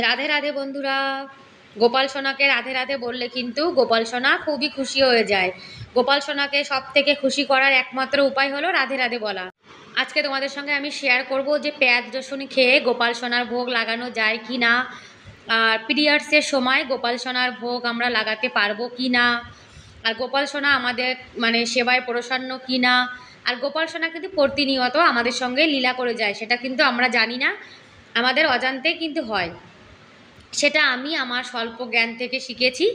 রাধে রাধে বন্ধুরা। গোপাল সোনাকে রাধে রাধে বললে কিন্তু গোপাল সোনা খুবই খুশি হয়ে যায়। গোপাল সোনাকে সব থেকে খুশি করার একমাত্র উপায় হলো রাধে রাধে বলা। আজকে তোমাদের সঙ্গে আমি শেয়ার করব যে পেঁয়াজ, রসুন খেয়ে গোপাল সোনার ভোগ লাগানো যায় কি না। আর পিরিয়ডসের সময় গোপাল সোনার ভোগ আমরা লাগাতে পারব কি না। আর গোপাল সোনা আমাদের মানে সেবায় প্রসন্ন কি না। আর গোপাল সোনা কিন্তু প্রতিনিয়ত আমাদের সঙ্গে লীলা করে যায়, সেটা কিন্তু আমরা জানি না। আমাদের অজান্তে কিন্তু হয়। সেটা আমি আমার স্বল্প জ্ঞান থেকে শিখেছি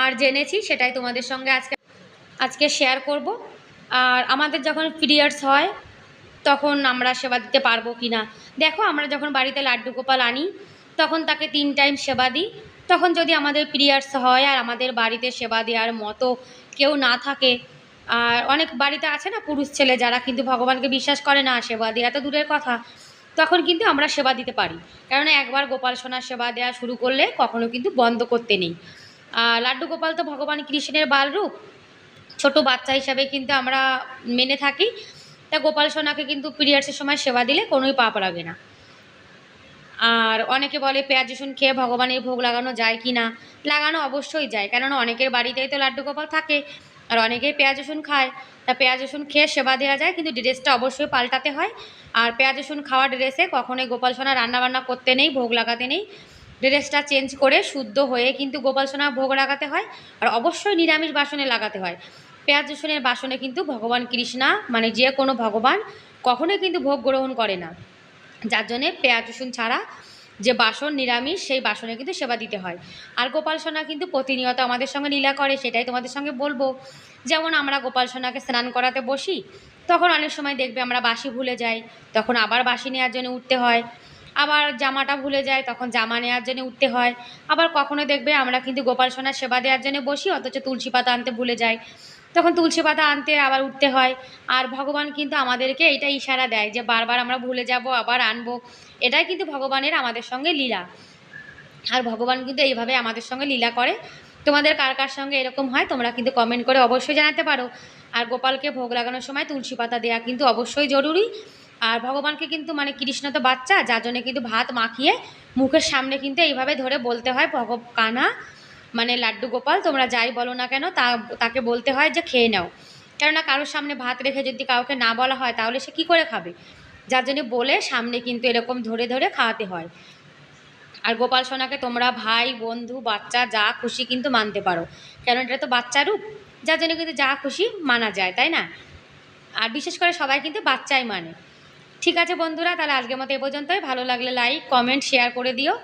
আর জেনেছি, সেটাই তোমাদের সঙ্গে আজকে আজকে শেয়ার করব। আর আমাদের যখন পিরিয়ডস হয়, তখন আমরা সেবা দিতে পারব কি না দেখো, আমরা যখন বাড়িতে লাড্ডু গোপাল আনি, তখন তাকে তিন টাইম সেবা দিই। তখন যদি আমাদের পিরিয়ডস হয় আর আমাদের বাড়িতে সেবা দেওয়ার মতো কেউ না থাকে, আর অনেক বাড়িতে আছে না পুরুষ ছেলে যারা, কিন্তু ভগবানকে বিশ্বাস করে না সেবা দেওয়া তো দূরের কথা। তখন কিন্তু আমরা সেবা দিতে পারি। কেননা একবার গোপাল সোনার সেবা দেওয়া শুরু করলে কখনো কিন্তু বন্ধ করতে নেই। আর লাড্ডু গোপাল তো ভগবান কৃষ্ণের বালরূপ। ছোট বাচ্চা হিসাবে কিন্তু আমরা মেনে থাকি। তা গোপাল সোনাকে কিন্তু পিরিয়ডসের সময় সেবা দিলে কোনোই পাপ লাগে না। আর অনেকে বলে পেঁয়াজ, রসুন খেয়ে ভগবানের ভোগ লাগানো যায় কি না? লাগানো অবশ্যই যায়। কেননা অনেকের বাড়িতেই তো লাড্ডু গোপাল থাকে। আর অনেকেই পেঁয়াজ, রসুন খায়। তা পেঁয়াজ, রসুন খেয়ে সেবা দেওয়া যায়, কিন্তু ড্রেসটা অবশ্যই পাল্টাতে হয়। আর পেঁয়াজ, রসুন খাওয়া ড্রেসে কখনোই গোপাল সোনা রান্নাবান্না করতে নেই, ভোগ লাগাতে নেই। ড্রেসটা চেঞ্জ করে শুদ্ধ হয়ে কিন্তু গোপাল সোনা ভোগ লাগাতে হয় আর অবশ্যই নিরামিষ বাসনে লাগাতে হয়। পেঁয়াজ, রসুনের বাসনে কিন্তু ভগবান কৃষ্ণা মানে যে কোনো ভগবান কখনোই কিন্তু ভোগ গ্রহণ করে না। যার জন্যে পেঁয়াজ, রসুন ছাড়া যে বাসন নিরামিষ, সেই বাসনে কিন্তু সেবা দিতে হয়। আর গোপাল সোনা কিন্তু প্রতিনিয়ত আমাদের সঙ্গে লীলা করে, সেটাই তোমাদের সঙ্গে বলব। যেমন আমরা গোপাল সোনাকে স্নান করাতে বসি, তখন অনেক সময় দেখবে আমরা বাসি ভুলে যাই, তখন আবার বাসি নেওয়ার জন্য উঠতে হয়। আবার জামাটা ভুলে যায়, তখন জামা নেওয়ার জন্য উঠতে হয়। আবার কখনো দেখবে আমরা কিন্তু গোপাল সোনার সেবা দেওয়ার জন্য বসি, অথচ তুলসী পাতা আনতে ভুলে যাই। তখন তুলসী পাতা আনতে আবার উঠতে হয়। আর ভগবান কিন্তু আমাদেরকে এটা ইশারা দেয় যে বারবার আমরা ভুলে যাব, আবার আনব। এটাই কিন্তু ভগবানের আমাদের সঙ্গে লীলা। আর ভগবান কিন্তু এইভাবে আমাদের সঙ্গে লীলা করে। তোমাদের কার কার সঙ্গে এরকম হয় তোমরা কিন্তু কমেন্ট করে অবশ্যই জানাতে পারো। আর গোপালকে ভোগ লাগানোর সময় তুলসী পাতা দেওয়া কিন্তু অবশ্যই জরুরি। আর ভগবানকে কিন্তু মানে কৃষ্ণ তো বাচ্চা, যার জন্য কিন্তু ভাত মাখিয়ে মুখের সামনে কিন্তু এইভাবে ধরে বলতে হয় ভগ কানা মানে লাড্ডু গোপাল, তোমরা যাই বলো না কেন, তা, তাকে বলতে হয় যে খেয়ে নাও। কেননা কারোর সামনে ভাত রেখে যদি কাউকে না বলা হয়, তাহলে সে কী করে খাবে? যার জন্য বলে সামনে কিন্তু এরকম ধরে ধরে খাওয়াতে হয়। আর গোপাল সোনাকে তোমরা ভাই, বন্ধু, বাচ্চা, যা খুশি কিন্তু মানতে পারো। কেন এটা তো বাচ্চা রূপ, যার জন্য কিন্তু যা খুশি মানা যায়, তাই না? আর বিশেষ করে সবাই কিন্তু বাচ্চাই মানে। ঠিক আছে বন্ধুরা, তাহলে আজকের মতো এ পর্যন্তই। ভালো লাগলে লাইক কমেন্ট শেয়ার করে দিও।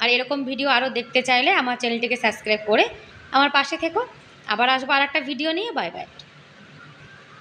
আর এরকম ভিডিও আরও দেখতে চাইলে আমার চ্যানেলটিকে সাবস্ক্রাইব করে আমার পাশে থেকো। আবার আসব আর একটা ভিডিও নিয়ে। Bye bye